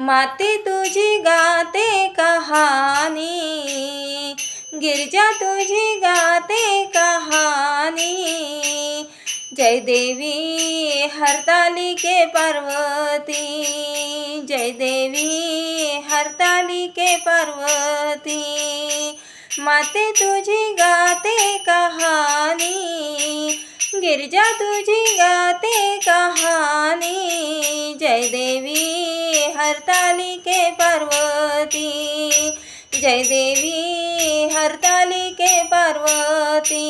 माते तुझी गाते कहानी गिरजा तुझी गाते कहानी। जय देवी हरताली के पार्वती, जय देवी हरताली के पार्वती। माते तुझी गाते कहानी गिरजा तुझी गाते कहानी। हरताली के पार्वती। जय देवी हरताली के पार्वती।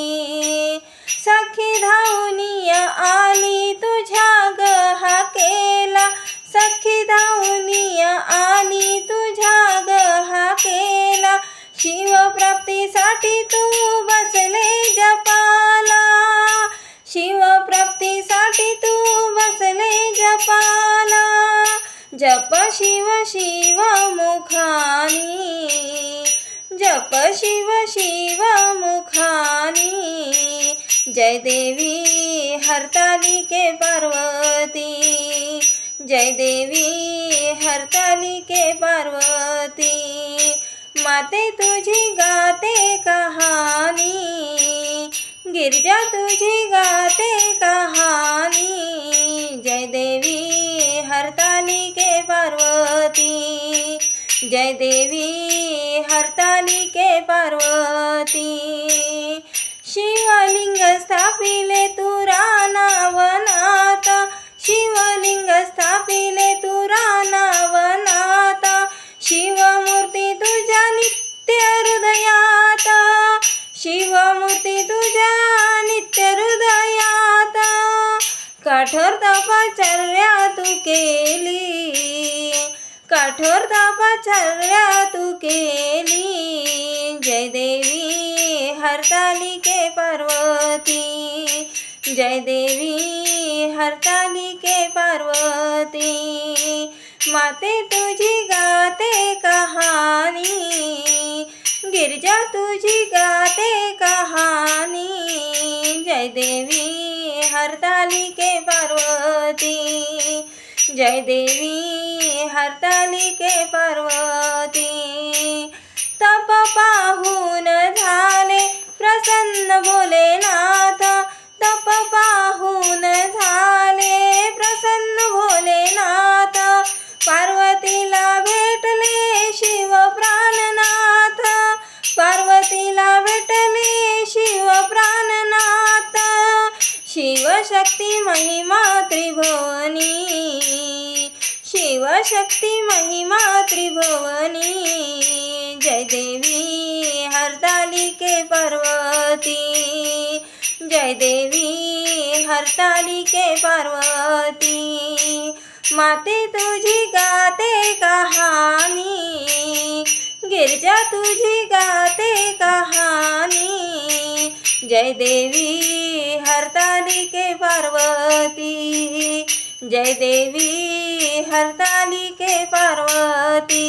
शिव शिव मुखानी, जप शिव शिव मुखानी। जय देवी हरताली के पार्वती, जय देवी हरताली के पार्वती। माते तुझी गाते जय देवी हरतालिके पार्वती शिवलिंग स्थापिले तू रानावनात शिवलिंग स्थापिले तू रानावनात शिवमूर्ती तुझ्या नित्य हृदयात शिवमूर्ती तुझ्या नित्य हृदयात कठोर तपाचर्या तू केली. कठोर तपचर्या तू केली जय देवी हरताली के पार्वती। जय देवी हरताली के पार्वती। माते तुझी गाते कहानी। गिरजा तुझी गाते कहानी। जय देवी हरताली के पार्वती। जय देवी हरताली के पार्वती तप पाहून झाले प्रसन्न भोलेनाथ तप पाहून झाले प्रसन्न भोलेनाथ पार्वतीला भेटले शिव प्राणनाथ. पार्वतीला भेटले शिव प्राणनाथ. शिवशक्ती महिमा त्रिभुवनी. शिवशक्ती महिमा त्रिभुवनी। जय देवी हरताली के पार्वती। जय देवी हरताली के पार्वती। माते तुझी गाते कहानी। गिरजा तुझी गाते कहानी। जय देवी हरताली के पार्वती। जय देवी हरताली के पार्वती।